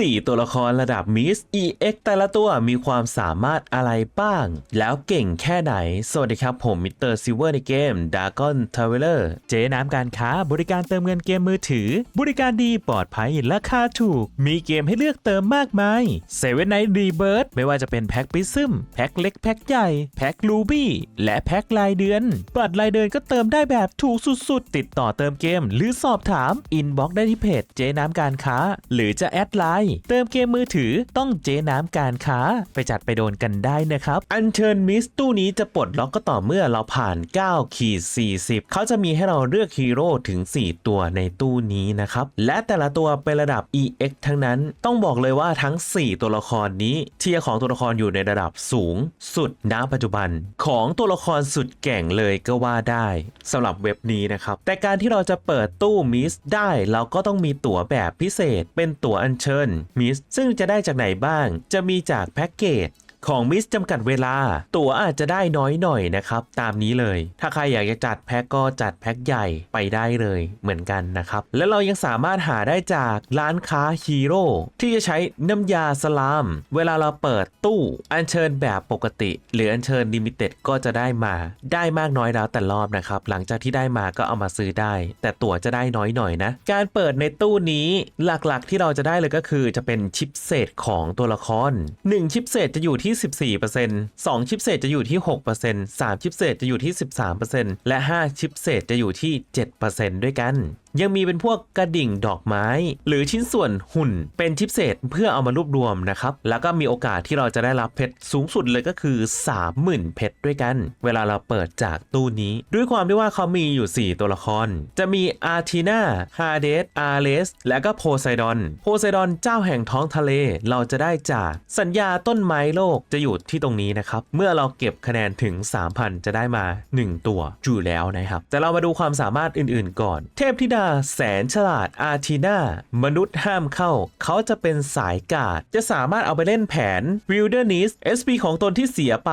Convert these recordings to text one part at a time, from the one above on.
4 ตัวละครระดับมิส EX แต่ละตัวมีความสามารถอะไรบ้าง แล้วเก่งแค่ไหน สวัสดีครับผมมิสเตอร์ซิเวอร์ในเกม Dragon Traveler เจ๊น้ำการค้าบริการเติมเงินเกมมือถือ บริการดีปลอดภัยราคาถูก มีเกมให้เลือกเติมมากมายเซเว่นไนท์รีเบิร์ดไม่ว่าจะเป็นแพ็คปิซึมแพ็คเล็กแพ็คใหญ่ แพ็คลูบี้และแพ็ครายเดือนบัตรรายเดือนก็เติมได้แบบถูกสุดๆ ติดต่อเติมเกม หรือสอบถามอินบ็อกได้ที่เพจเจ๊น้ำการค้า หรือจะแอดไลน์เติมเกมมือถือต้องเจ๊น้ำการค้าไปจัดไปโดนกันได้นะครับ อัญเชิญมิสตู้นี้จะปลดล็อกก็ต่อเมื่อเราผ่าน 9 ขีด 40 เขาจะมีให้เราเลือกฮีโร่ถึง 4 ตัวในตู้นี้นะครับ และแต่ละตัวเป็นระดับ EX ทั้งนั้น ต้องบอกเลยว่าทั้ง 4 ตัวละครนี้ เทียของตัวละครอยู่ในระดับสูง สุดณปัจจุบัน ของตัวละครสุดแก่งเลยก็ว่าได้สำหรับเว็บนี้นะครับ แต่การที่เราจะเปิดตู้มิสได้เราก็ต้องมีตั๋วแบบพิเศษ เป็นตั๋วอัญเชิญมิสซึ่งจะได้จากไหนบ้าง จะมีจากแพ็กเกจ ของมิสจำกัดเวลา ตั๋วอาจจะได้น้อยหน่อยนะครับ ตามนี้เลย ถ้าใครอยากจะจัดแพ็กก็จัดแพ็กใหญ่ไปได้เลยเหมือนกันนะครับ และเรายังสามารถหาได้จากร้านค้าฮีโร่ที่จะใช้น้ำยาสลาม เวลาเราเปิดตู้อัญเชิญแบบปกติ หรืออัญเชิญลิมิเต็ดก็จะได้มา ได้มากน้อยแล้วแต่รอบนะครับ หลังจากที่ได้มาก็เอามาซื้อได้ แต่ตั๋วจะได้น้อยหน่อยนะ การเปิดในตู้นี้หลักๆ ที่เราจะได้เลยก็คือจะเป็นชิปเศษของตัวละคร 1 ชิปเศษจะอยู่ที่ที่ 14% 2 ชิปเศษจะอยู่ที่ 6% 3 ชิปเศษจะอยู่ที่ 13%และ 5 ชิปเศษจะอยู่ที่ 7%ด้วยกันยังมีเป็นพวกกระดิ่งดอกไม้ หรือชิ้นส่วนหุ่นเป็นชิปเศษเพื่อเอามารวบรวมนะครับ แล้วก็มีโอกาสที่เราจะได้รับเพชรสูงสุดเลยก็คือ 30,000 เพชรด้วยกัน เวลาเราเปิดจากตู้นี้ ด้วยความที่ว่าเขามีอยู่ 4 ตัวละคร จะมีอาร์ทีนาฮาเดสอาร์เลสและก็โพไซดอน โพไซดอนเจ้าแห่งท้องทะเลเราจะได้จากสัญญาต้นไม้โลกจะอยู่ที่ตรงนี้นะครับ เมื่อเราเก็บคะแนนถึง 3,000 จะได้มา 1 ตัวอยู่แล้วนะครับแต่เรามาดูความสามารถอื่น ๆ ก่อน เทพธิดาแสนฉลาดอาร์ทีนามนุษย์ห้ามเข้า เขาจะเป็นสายกาด จะสามารถเอาไปเล่นแผน Wilderness SP ของตนที่เสียไป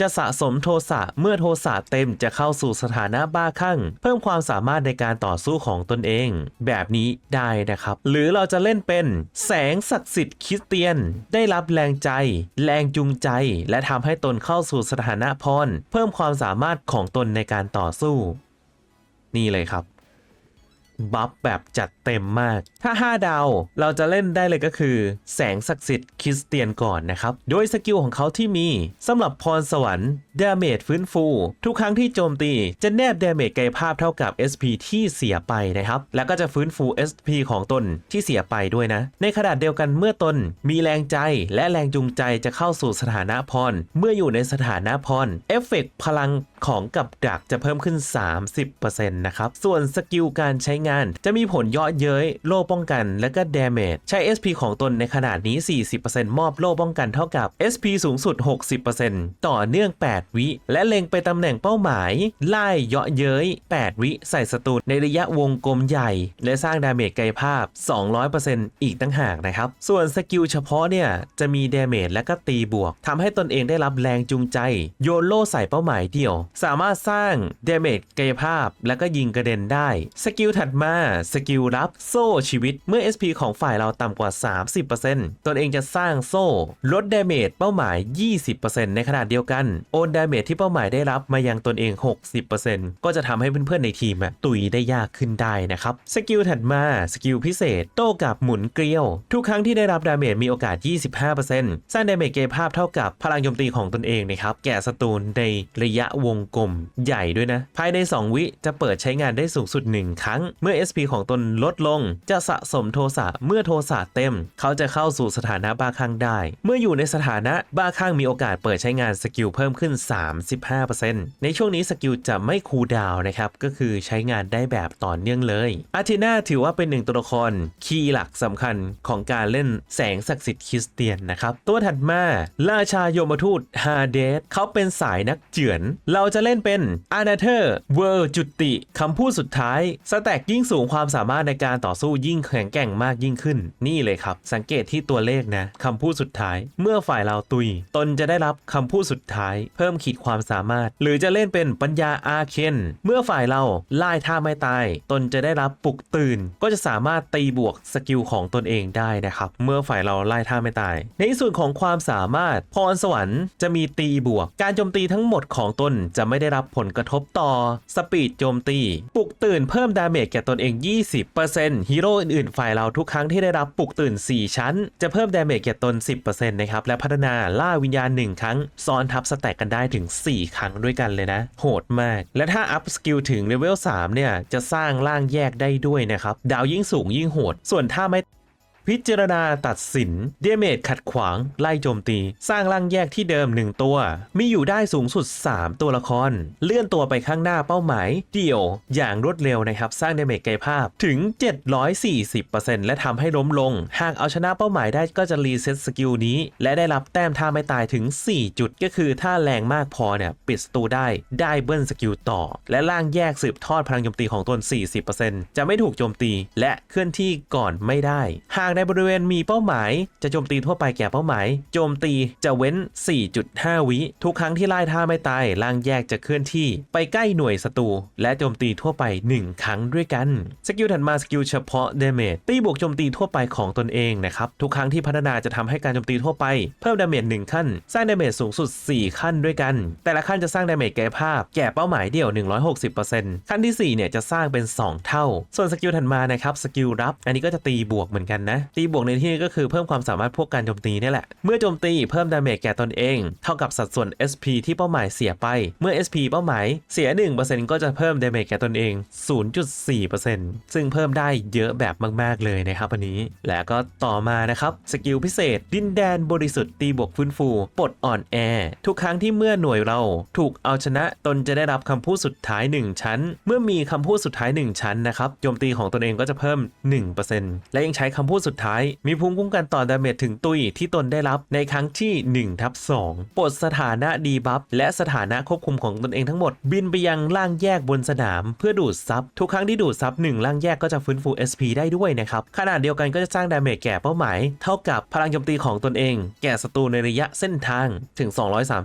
จะสะสมโทสะเมื่อโทสะเต็มจะเข้าสู่สถานะบ้าคลั่ง เพิ่มความสามารถในการต่อสู้ของตนเอง แบบนี้ได้นะครับ หรือเราจะเล่นเป็นแสงศักดิ์สิทธิ์คริสเตียน ได้รับแรงใจ แรงจูงใจ และทำให้ตนเข้าสู่สถานะพร เพิ่มความสามารถของตนในการต่อสู้ นี่เลยครับ บัฟแบบจัดเต็มมาก ถ้า 5 ดาว เราจะเล่นได้เลยก็คือ แสงศักดิ์สิทธิ์คริสเตียนก่อนนะครับ โดยสกิลของเขาที่มีสำหรับพรสวรรค์ดาเมจฟื้นฟู ทุกครั้งที่โจมตีจะแนบดาเมจกายภาพเท่ากับ SP ที่เสียไปนะครับ แล้วก็จะฟื้นฟู SP ของตนที่เสียไปด้วยนะ ในขณะเดียวกันเมื่อตนมีแรงใจและแรงจูงใจจะเข้าสู่สถานะพร เมื่ออยู่ในสถานะพรเอฟเฟกต์พลังของกับดักจะเพิ่มขึ้น 30%นะครับ ส่วนสกิลการใช้งานจะมีผลเย่อเย้ยโล่ป้องกัน และก็ damage ใช้ SP ของตนในขนาดนี้ 40%มอบโล่ป้องกันเท่ากับ SP สูงสุด 60%ต่อเนื่อง 8 วิ และเล็งไปตำแหน่งเป้าหมาย ไล่เยาะเย้ย 8 วิ ใส่ศัตรูในระยะวงกลมใหญ่ และสร้างดาเมจกายภาพ 200%อีกตั้งหากนะครับ ส่วนสกิลเฉพาะเนี่ย จะมีดาเมจและก็ตีบวกทำให้ตนเองได้รับแรงจูงใจ โยนโล่ใส่เป้าหมายเดียว สามารถสร้างดาเมจกายภาพ และก็ยิงกระเด็นได้ สกิลถัดมา สกิลรับโซ่ชีวิตเมื่อ SP ของฝ่ายเราต่ำกว่า 30%ตนเองจะสร้างโซ่ ลดดาเมจเป้าหมาย 20%ในขณะเดียวกัน โอนดาเมจที่เป้าหมายได้รับมายังตนเอง 60%ก็จะทำให้เพื่อนๆในทีมอะตุยได้ยากขึ้นได้นะครับสกิลถัดมาสกิลพิเศษ โต้กับหมุนเกลียว ทุกครั้งที่ได้รับดาเมจมีโอกาส 25%สร้างดาเมจเกยภาพเท่ากับพลังโจมตีของตนเองนะครับแก่ศัตรูในระยะวงกลมใหญ่ด้วยนะ ภายใน 2 วิจะเปิดใช้งานได้สูงสุด 1 ครั้ง เมื่อ SP ของตนลดลงจะสะสมโทสะเมื่อโทสะเต็ม เขาจะเข้าสู่สถานะบ้าคลั่งได้ เมื่ออยู่ในสถานะบ้าคลั่งมีโอกาสเปิดใช้งานสกิลเพิ่มขึ้น 35%ในช่วงนี้สกิลจะไม่คูลดาวนะครับ ก็คือใช้งานได้แบบต่อเนื่องเลย อาร์เทนาถือว่าเป็นหนึ่งตัวละครคีย์หลักสำคัญของการเล่นแสงศักดิ์สิทธิ์คริสเตียนนะครับ ตัวถัดมาราชายมทูตฮาเดสเขาเป็นสายนักเจือน เราจะเล่นเป็นอานาเธอร์เวอร์จุติคำพูดสุดท้ายสแต็กยิ่งสูงความสามารถในการต่อสู้ยิ่งยิ่งแข็งแกร่งมากยิ่งขึ้น นี่เลยครับ สังเกตที่ตัวเลขนะคำพูดสุดท้าย เมื่อฝ่ายเราตุย ตนจะได้รับคำพูดสุดท้าย เพิ่มขีดความสามารถ หรือจะเล่นเป็นปัญญาอาเคนเมื่อฝ่ายเราไล่ท่าไม่ตาย ตนจะได้รับปลุกตื่น ก็จะสามารถตีบวกสกิลของตนเองได้นะครับ เมื่อฝ่ายเราไล่ท่าไม่ตาย ในส่วนของความสามารถพรสวรรค์จะมีตีบวก การโจมตีทั้งหมดของตนจะไม่ได้รับผลกระทบต่อสปีดโจมตี ปลุกตื่นเพิ่มดาเมจแก่ตนเอง 20%ฮีโร่อื่นๆ ฝ่ายเราทุกครั้งที่ได้รับปลุกตื่น 4 ชั้น จะเพิ่มดาเมจแก่ตน 10%นะครับ และพัฒนาล่าวิญญาณ 1 ครั้ง ซ้อนทับสแต็กกันได้ถึง 4 ครั้งด้วยกันเลยนะ โหดมาก และถ้าอัพสกิลถึงเลเวล3เนี่ย จะสร้างร่างแยกได้ด้วยนะครับ ดาวยิ่งสูงยิ่งโหด ส่วนถ้าไม่ พิจารณาตัดสิน เดเมจขัดขวาง ไล่โจมตี สร้างร่างแยกที่เดิม 1 ตัว มีอยู่ได้สูงสุด 3 ตัวละคร เลื่อนตัวไปข้างหน้าเป้าหมาย เดี่ยว อย่างรวดเร็วนะครับ สร้างเดเมจกายภาพถึง 740%และทำให้ล้มลง หากเอาชนะเป้าหมายได้ก็จะรีเซ็ตสกิลนี้ และได้รับแต้มท่าไม่ตายถึง 4 จุด ก็คือถ้าแรงมากพอเนี่ยปิดสตูได้ได้เบิ้ลสกิลต่อ และร่างแยกสืบทอดพลังโจมตีของตน 40%จะไม่ถูกโจมตี และเคลื่อนที่ก่อนไม่ได้หากในบริเวณมีเป้าหมาย จะโจมตีทั่วไปแก่เป้าหมาย โจมตีจะเว้น 4.5 วิ ทุกครั้งที่ไล่ท่าไม่ตายร่างแยกจะเคลื่อนที่ ไปใกล้หน่วยศัตรูและโจมตีทั่วไป 1 ครั้งด้วยกัน สกิลถัดมาสกิลเฉพาะเดเมจตีบวกโจมตีทั่วไปของตนเองนะครับ ทุกครั้งที่พัฒนาจะทำให้การโจมตีทั่วไป เพิ่มดาเมจ1ขั้น สร้างดาเมจสูงสุด 4 ขั้นด้วยกัน แต่ละขั้นจะสร้างดาเมจแก่ภาพ แก่เป้าหมายเดี่ยว 160%ขั้นที่4เนี่ยจะสร้างเป็น 2 เท่า ส่วนสกิลถัดมานะครับสกิลรับ อันนี้ก็จะตีบวกเหมือนกันนะตีบวกในที่นี้ก็คือเพิ่มความสามารถพวกการโจมตีนี่แหละ เมื่อโจมตีเพิ่มดาเมจแก่ตนเอง เท่ากับสัดส่วน SP ที่เป้าหมายเสียไป เมื่อ SP เป้าหมายเสีย 1%ก็จะเพิ่มดาเมจแก่ตนเอง 0.4%ซึ่งเพิ่มได้เยอะแบบมาก ๆ เลยนะครับอันนี้ และก็ต่อมานะครับสกิลพิเศษ ดินแดนบริสุทธิ์ตีบวกฟื้นฟูปลดอ่อนแอ ทุกครั้งที่เมื่อหน่วยเราถูกเอาชนะตนจะได้รับคำพูดสุดท้าย 1 ชั้น เมื่อมีคำพูดสุดท้าย 1 ชั้นนะครับโจมตีของตนเองก็จะเพิ่ม 1%และยังใช้คำพูดสุดท้าย มีภูมิคุ้มกันต่อดาเมจถึงตุยที่ตนได้รับในครั้งที่1ทับ2ปลดสถานะดีบัฟและสถานะควบคุมของตนเองทั้งหมด บินไปยังร่างแยกบนสนาม เพื่อดูดซับทุกครั้งที่ดูดซับ1ร่างแยกก็จะฟื้นฟู SP ได้ด้วยนะครับขนาดเดียวกันก็จะสร้างดาเมจแก่เป้าหมาย เท่ากับพลังโจมตีของตนเอง แก่ศัตรูในระยะเส้นทางถึง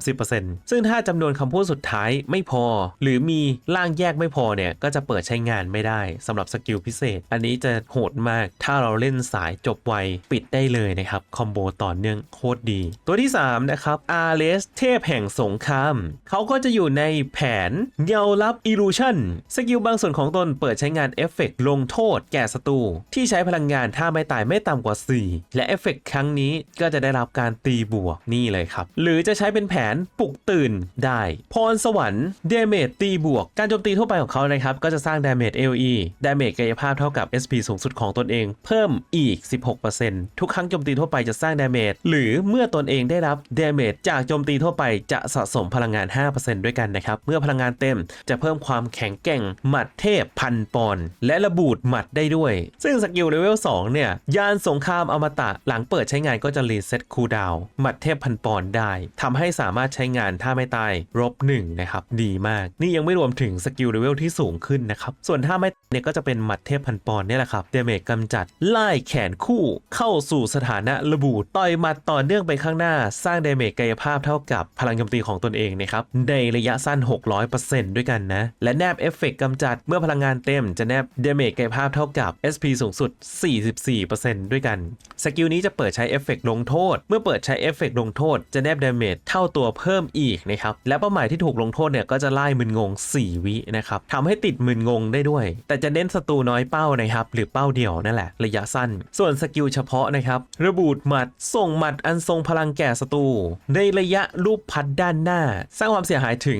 230%ซึ่งถ้าจำนวนคำพูดสุดท้ายไม่พอ หรือมีร่างแยกไม่พอเนี่ยก็จะเปิดใช้งานไม่ได้สำหรับสกิลพิเศษ อันนี้จะโหดมากถ้าเราเล่นสายจบไวปิดได้เลยนะครับ คอมโบต่อเนื่องโคตรดี ตัวที่ 3 นะครับอาร์เลสเทพแห่งสงคราม เขาก็จะอยู่ในแผนเงาลับอิลูชันสกิลบางส่วนของตนเปิดใช้งานเอฟเฟกต์ลงโทษแก่ศัตรูที่ใช้พลังงานถ้าไม่ตายไม่ต่ำกว่า 4 และเอฟเฟกต์ครั้งนี้ก็จะได้รับการตีบวกนี่เลยครับ หรือจะใช้เป็นแผนปลุกตื่นได้ พรสวรรค์เดเมจตีบวก การโจมตีทั่วไปของเขานะครับก็จะสร้างดาเมจ LE ดาเมจกายภาพเท่ากับ SP สูงสุดของตนเอง เพิ่มอีก16%ทุกครั้งโจมตีทั่วไปจะสร้างดาเมจหรือเมื่อตนเองได้รับดาเมจจากโจมตีทั่วไปจะสะสมพลังงาน 5%ด้วยกันนะครับ เมื่อพลังงานเต็มจะเพิ่มความแข็งแกร่งหมัดเทพพันปอนและระบูดหมัดได้ด้วย ซึ่งสกิลเลเวล2เนี่ยยานสงครามอมตะหลังเปิดใช้งานก็จะรีเซ็ตคูลดาวหมัดเทพพันปอนได้ทำให้สามารถใช้งานถ้าไม่ตายรบ1นะครับดีมาก นี่ยังไม่รวมถึงสกิลเลเวลที่สูงขึ้นนะครับส่วนถ้าไม่เนี่ยก็จะเป็นหมัดเทพพันปอนเนี่ยแหละครับเดเมจกำจัดไล่แขนคู่ เข้าสู่สถานะระบูดต่อยหมัดต่อเนื่องไปข้างหน้า สร้างเดเมจกายภาพเท่ากับพลังโจมตีของตนเองนะครับในระยะสั้น 600%ด้วยกันนะ และแนบเอฟเฟกต์กำจัดเมื่อพลังงานเต็มจะแนบเดเมจกายภาพเท่ากับ SP สูงสุด 44%ด้วยกัน สกิลนี้จะเปิดใช้เอฟเฟกต์ลงโทษ เมื่อเปิดใช้เอฟเฟกต์ลงโทษ จะแนบเดเมจเท่าตัวเพิ่มอีกนะครับ และเป้าหมายที่ถูกลงโทษเนี่ยก็จะไล่มึนงง 4 วินะครับทำให้ติดมึนงงได้ด้วย แต่จะเน้นศัตรูน้อยเป้านะครับ หรือเป้าเดียวนั่นแหละ ระยะสั้นส่วนสกิลเฉพาะนะครับ ระบูดหมัด ส่งหมัดอันทรงพลังแก่ศัตรูในระยะรูปพัดด้านหน้า สร้างความเสียหายถึง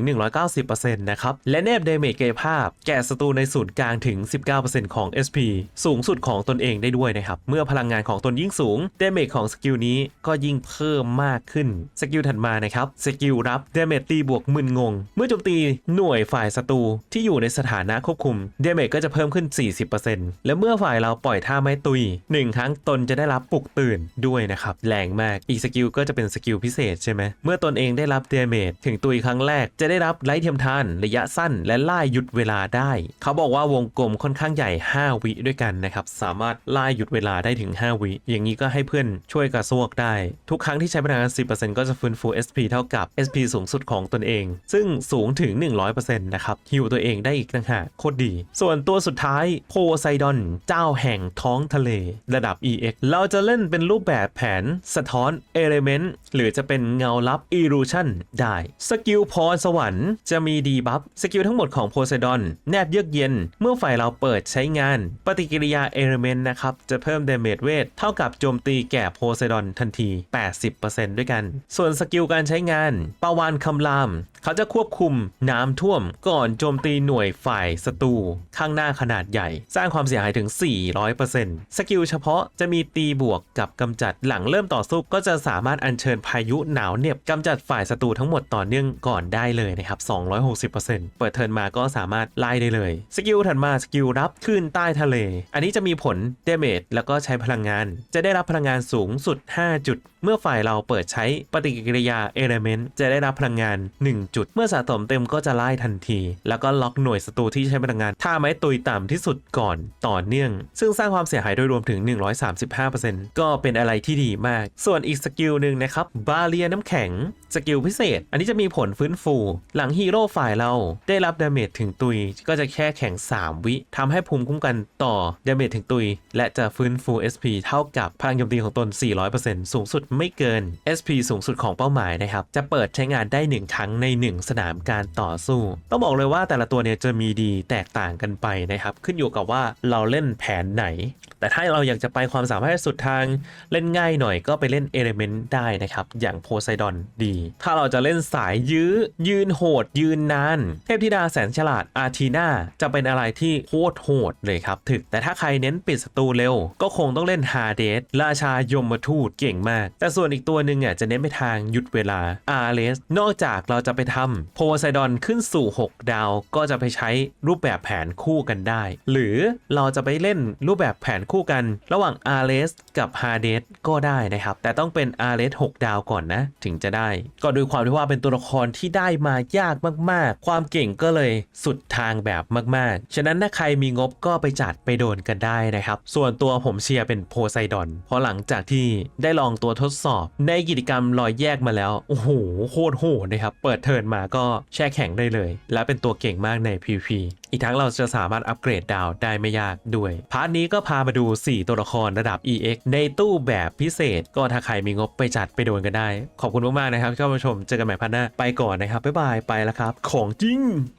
190%นะครับ และแนบเดเมจกายภาพ แก่ศัตรูในศูนย์กลางถึง 19%ของ SP สูงสุดของตนเองได้ด้วยนะครับ เมื่อพลังงานของตนยิ่งสูงเดเมจของสกิลนี้ก็ยิ่งเพิ่มมากขึ้นสกิลถัดมานะครับสกิลรับเดเมจตีบวกมึนงง เมื่อโจมตีหน่วยฝ่ายศัตรูที่อยู่ในสถานะควบคุมเดเมจก็จะเพิ่มขึ้น 40%และเมื่อฝ่ายเราปล่อยท่าไม้ตุย1 1ครั้งตนจะได้รับปลุกตื่นด้วยนะครับแรงมากอีกสกิลก็จะเป็นสกิลพิเศษใช่ไหมเมื่อตนเองได้รับเดเมจถึงตุยครั้งแรกจะได้รับไลท์เทียมทานระยะสั้นและล่าหยุดเวลาได้ เขาบอกว่าวงกลมค่อนข้างใหญ่ 5 วิด้วยกันนะครับสามารถล่าหยุดเวลาได้ถึง 5 วิ อย่างนี้ก็ให้เพื่อนช่วยกระซวกได้ ทุกครั้งที่ใช้พลังงาน 10%ก็จะฟื้นฟู SP เท่ากับ SP สูงสุดของตนเอง ซึ่งสูงถึง 100%นะครับฮิวตัวเองได้อีกต่างหากโคตรดี ส่วนตัวสุดท้ายโพไซดอนเจ้าแห่งท้องทะเลระดับ EX เราจะเล่นเป็นรูปแบบแผนสะท้อน Element หรือจะเป็นเงาลับ Illusion ได้ สกิลพรสวรรค์จะมีดีบัฟสกิลทั้งหมดของโพไซดอนแนบเยือกเย็น เมื่อฝ่ายเราเปิดใช้งาน ปฏิกิริยา Element นะครับ จะเพิ่ม Damage เวทเท่ากับโจมตีแก่โพไซดอนทันที 80%ด้วยกัน ส่วนสกิลการใช้งานปาวานคำราม เขาจะควบคุมน้ำท่วมก่อนโจมตีหน่วยฝ่ายศัตรูข้างหน้าขนาดใหญ่ สร้างความเสียหายถึง 400%สกิลเฉพาะราะจะมีตีบวกกับกำจัดหลังเริ่มต่อสู้ก็จะสามารถอัญเชิญพายุหนาวเหน็บกำจัดฝ่ายศัตรูทั้งหมดต่อเนื่องก่อนได้เลยนะครับ 260%เปิดเทิร์นมาก็สามารถไล่ได้เลย สกิลถัดมาสกิลรับคลื่นใต้ทะเล อันนี้จะมีผลเดเมจแล้วก็ใช้พลังงาน จะได้รับพลังงานสูงสุด 5 จุดเมื่อฝ่ายเราเปิดใช้ปฏิกิริยา Element จะได้รับพลังงาน 1 จุด เมื่อสะสมเต็มก็จะไล่ทันที แล้วก็ล็อกหน่วยศัตรูที่ใช้พลังงานท่าไม้ตุยต่ำที่สุดก่อนต่อเนื่อง ซึ่งสร้างความเสียหายโดยรวมถึง 135%ก็เป็นอะไรที่ดีมาก ส่วนอีกสกิลหนึ่งนะครับบาเรียน้ำแข็ง สกิลพิเศษ อันนี้จะมีผลฟื้นฟู หลังฮีโร่ฝ่ายเราได้รับดาเมจถึงตุย ก็จะแค่แข่ง 3 วิทำให้ภูมิคุ้มกันต่อดาเมจถึงตุย และจะฟื้นฟู SP เท่ากับพลังโจมตีของตน 400%สูงสุดไม่เกิน SP สูงสุดของเป้าหมายนะครับ จะเปิดใช้งานได้ 1 ครั้งใน 1 สนามการต่อสู้ ต้องบอกเลยว่าแต่ละตัวเนี่ยจะมีดีแตกต่างกันไปนะครับ ขึ้นอยู่กับว่าเราเล่นแผนไหน แต่ถ้าเราอยากจะไปความสามารถสุดทางเล่นง่ายหน่อยก็ไปเล่นเอลเมนต์ได้นะครับ อย่างโพไซดอนดีถ้าเราจะเล่นสายยื้อ ยืนโหด ยืนนาน เทพธิดาแสนฉลาดอาทีนาจะเป็นอะไรที่โคตรโหดเลยครับถึก แต่ถ้าใครเน้นปิดศัตรูเร็ว ก็คงต้องเล่นฮาเดสราชายมทูตเก่งมาก แต่ส่วนอีกตัวหนึ่งอะจะเน้นไปทางหยุดเวลาอาร์เลสนอกจากเราจะไปทำโพไซดอนขึ้นสู่ 6 ดาว ก็จะไปใช้รูปแบบแผนคู่กันได้ หรือเราจะไปเล่นรูปแบบแผนคู่กัน ระหว่างอาร์เลสกับฮาเดสก็ได้นะครับ แต่ต้องเป็นอาร์เลส6ดาวก่อนนะ ถึงจะได้ก็ด้วยความที่ว่าเป็นตัวละครที่ได้มายากมาก ๆ ความเก่งก็เลยสุดทางแบบมาก ๆ ฉะนั้นถ้าใครมีงบก็ไปจัดไปโดนกันได้นะครับ ส่วนตัวผมเชียร์เป็นโพไซดอน เพราะหลังจากที่ได้ลองตัวทดสอบในกิจกรรมลอยแยกมาแล้ว โอ้โห โคตรโหดนะครับ เปิดเทิร์นมาก็แช่แข็งได้เลย และเป็นตัวเก่งมากใน PVP อีกทั้งเราจะสามารถอัปเกรดดาวได้ไม่ยากด้วย พาร์ทนี้ก็พามาดู 4 ตัวละครระดับ EX ในตู้แบบพิเศษ ก็ถ้าใครมีงบไปจัดไปโดนกันได้ ขอบคุณมากๆนะครับที่เข้ามาชม เจอกันใหม่พันหน้า ไปก่อนนะครับ บ๊ายบาย ไปแล้วครับ ของจริง